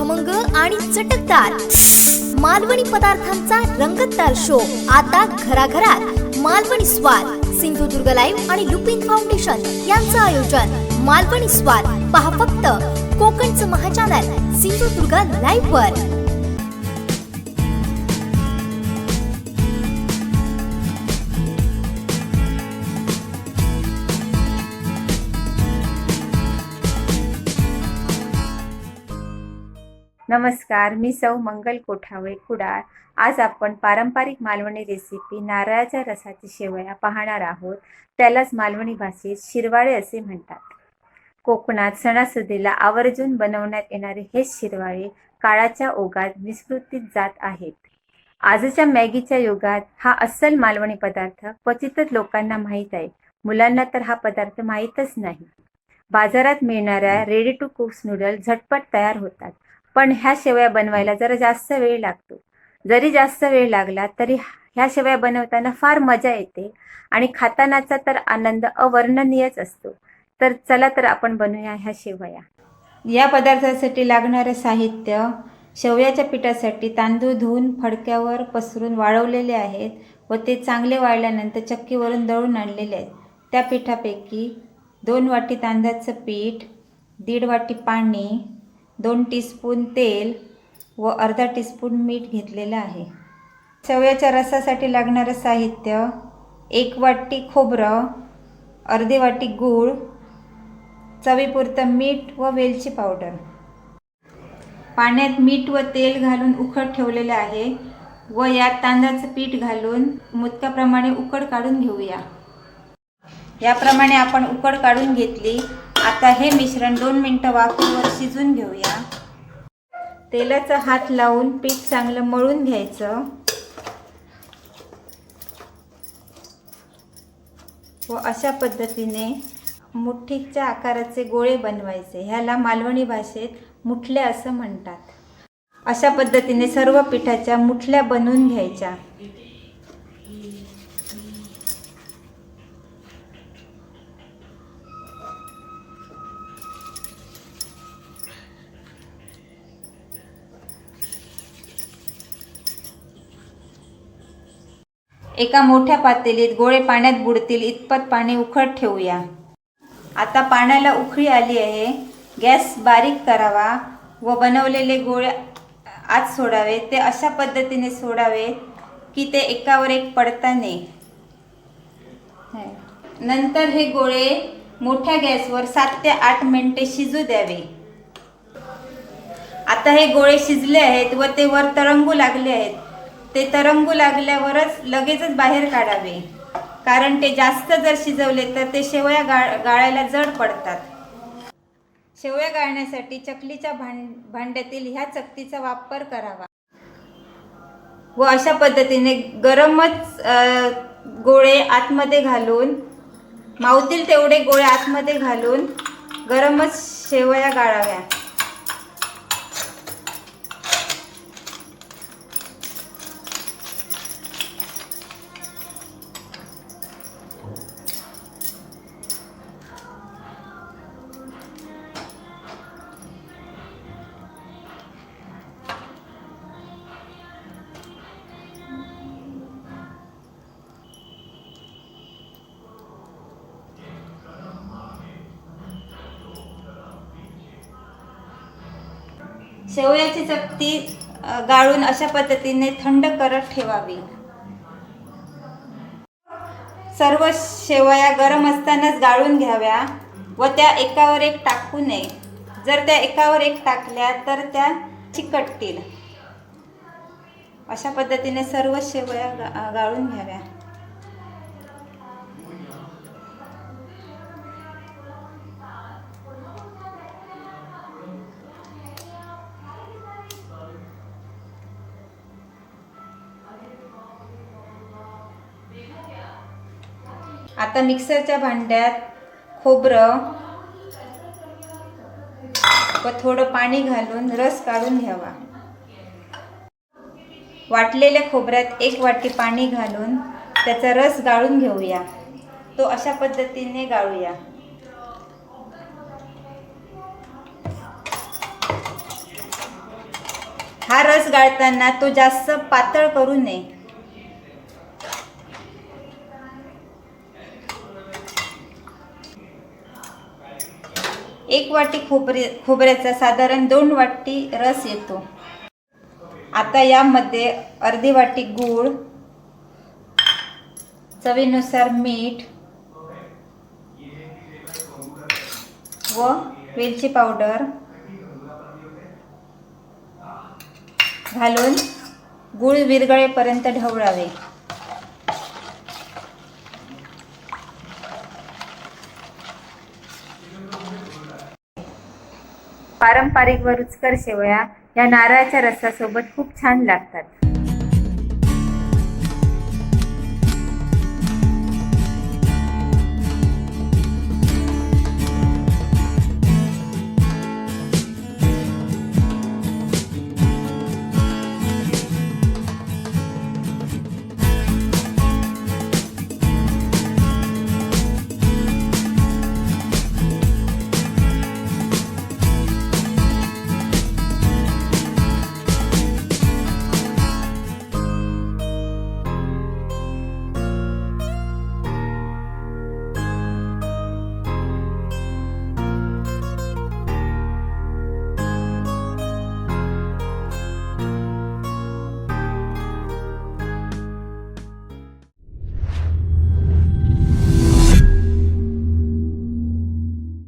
खमंग आणि चटकदार. मालवणी पदार्थांचा रंगतदार शो आता घराघरात मालवणी स्वाद सिंधुदुर्ग लाईव्ह आणि लुपिन फाउंडेशन यांचं आयोजन. मालवणी स्वाद पहा फक्त कोकणचं महाचॅनल सिंधुदुर्ग लाईव्ह वर. नमस्कार मी सौ मंगल कोठावळे कुडाळ. आज आपण पारंपरिक मालवणी रेसिपी नारळाच्या रसाची शेवया पाहणार आहोत. त्यालाच मालवणी भाषेत शिरवाळे असे म्हणतात. कोकणात सणासुदीला आवर्जून बनवण्यात येणारे हे शिरवाळे काळाच्या ओघात विस्मृतीत जात आहेत. आजच्या मॅगीच्या युगात हा अस्सल मालवणी पदार्थ क्वचितच लोकांना माहीत आहे. मुलांना तर हा पदार्थ माहीतच नाही. बाजारात मिळणाऱ्या रेडी टू कुक्स नूडल झटपट तयार होतात. पण ह्या शेवया बनवायला जरा जास्त वेळ लागतो. जरी जास्त वेळ लागला तरी ह्या शेवया बनवताना फार मजा येते आणि खातानाचा तर आनंद अवर्णनीयच असतो. तर चला तर आपण बनवूया ह्या शेवया. या पदार्थासाठी लागणारं साहित्य शेवयाच्या पिठासाठी तांदूळ धुवून फडक्यावर पसरून वाळवलेले आहेत व ते चांगले वाळल्यानंतर चक्कीवरून दळून आणलेले आहेत. त्या पिठापैकी दोन वाटी तांदळाचं पीठ दीड वाटी पाणी दोन टीस्पून तेल व अर्धा टीस्पून मीठ घेतलेलं आहे. शेवयाच्या रसासाठी लागणारं साहित्य एक वाटी खोबरं अर्धी वाटी गूळ चवीपुरतं मीठ व वेलची पावडर. पाण्यात मीठ व तेल घालून उकड ठेवलेलं आहे व यात तांदळाचं पीठ घालून मुदकाप्रमाणे उकड काढून घेऊया. याप्रमाणे आपण उकड काढून घेतली आता हे मिश्रण दोन मिनटं वाफेवर शिजून घेऊया. तेलाचा हात लावून पीठ चांगलं मळून घ्यायचं. व अशा पद्धतीने मुठीच्या आकाराचे गोळे बनवायचे. ह्याला मालवणी भाषेत मुठल्या असं म्हणतात. अशा पद्धतीने सर्व पिठाच्या मुठल्या बनवून घ्यायच्या. एका मोठ्या पातेलीत गोळे पाण्यात बुडतील इतपत पाणी उखड ठेवूया. आता पाण्याला उखळी आली आहे. गॅस बारीक करावा व बनवलेले गोळे आत सोडावे. ते अशा पद्धतीने सोडावे की ते एकावर एक पडता नाही नंतर हे गोळे मोठ्या गॅसवर सात ते आठ मिनिटे शिजू द्यावे. आता हे गोळे शिजले आहेत व ते वर तरंगू लागले आहेत. ते तरंगू लागल्यावरच लगेचच बाहेर काढावे. कारण ते जास्त जर शिजवले तर ते शेवया गाळ गाळायला जड पडतात. शेवया गाळण्यासाठी चकलीच्या भांड भांड्यातील ह्या चकतीचा वापर करावा. व अशा पद्धतीने गरमच गोळे आतमध्ये घालून मावतील तेवढे गोळे आतमध्ये घालून गरमच शेवया गाळाव्या. शेवयाची चपटी गाळून अशा पद्धतीने थंड करत ठेवावी. सर्व शेवया गरम असतानाच गाळून घ्याव्या व त्या एकावर एक टाकू नये. जर त्या एकावर एक टाकल्या तर त्या चिकटतील. अशा पद्धतीने सर्व शेवया गा- गाळून घ्याव्या. आता मिक्सरच्या भांड्यात खोबरं व थोडं पाणी घालून रस काढून घ्यावा. वाटलेल्या खोबऱ्यात एक वाटी पाणी घालून त्याचा रस गाळून घेऊया. तो अशा पद्धतीने गाळूया. हा रस गाळताना तो जास्त पातळ करू नये. एक वाटी खोबरे खोबऱ्याचा साधारण दोन वाटी रस येतो. आता यामध्ये अर्धी वाटी गूळ चवीनुसार मीठ व वेलची पावडर घालून गूळ विरघळेपर्यंत ढवळावे. पारंपरिक व रुचकर शेवया या नारळाच्या रसासोबत खूप छान लागतात.